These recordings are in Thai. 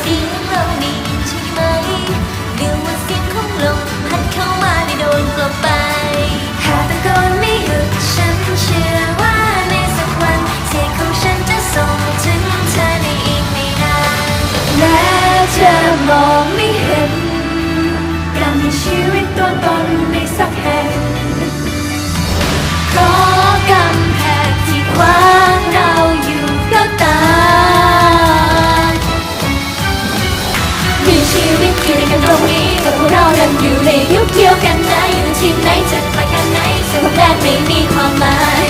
เสียงเราได้ใช่ไหมเดี๋ยวว่าเสียงของลมพัดเข้ามาได้โดนกลไป หากตะโกนไม่หยุดฉันเชื่อว่าในสักวันเสียงของฉันจะส่งถึงเธอในอีกไม่นานแม้จะมองไม่เห็นกลับใชีวิตตัวตนานั้นอยู่ในยุคเดียวกันไหนอยู่ทีมไหนจะไปกันไหนสำคัญไม่มีความหมาย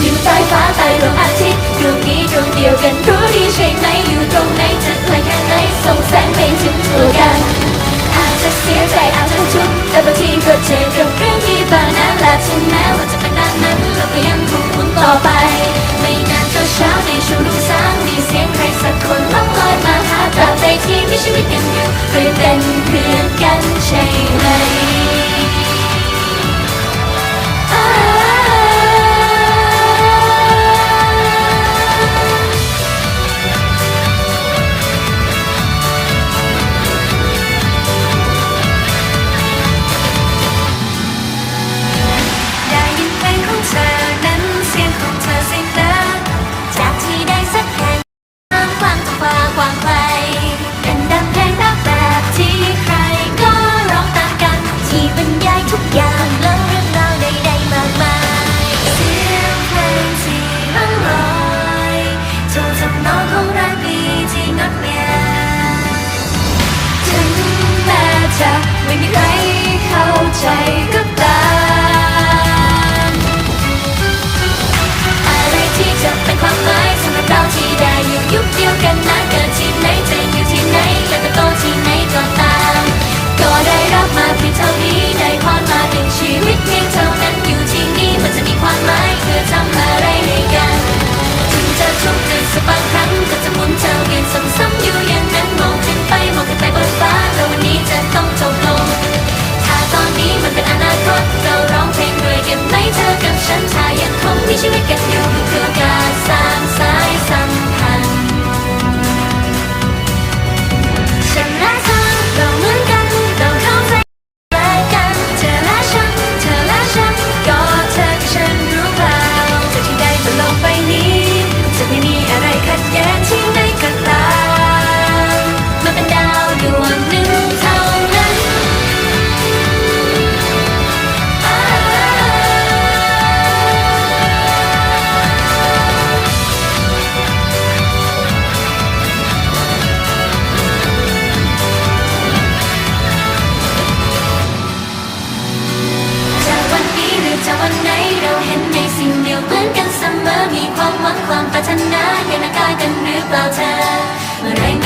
อยู่ใต้ฟ้าใต้ดวงอาทิตย์ดวงนี้ดวงเดียวกันรู้ดีใช่ไหมอยู่ตรงไหนจะไปกันไหนส่งแสงไปถึงตัวกันอาจจะเสียใจอาจจะทุกข์แต่บางทีก็เจอกับเรื่องที่บางนาและถึงแม้ว่าจะเป็นด้านนั้นเราก็ยังคงหมุนต่อไปไม่นานก็เช้าในช่วงรุ่งสางมีเสียงใครสักคนล่องลอยมาหาตราบใดที่มีชีวิตยังอยู่เรายเป็น change. ใจก็ ความปรารถนาอยู่ในกายกันหรือเปล่าเธอเมื่อไร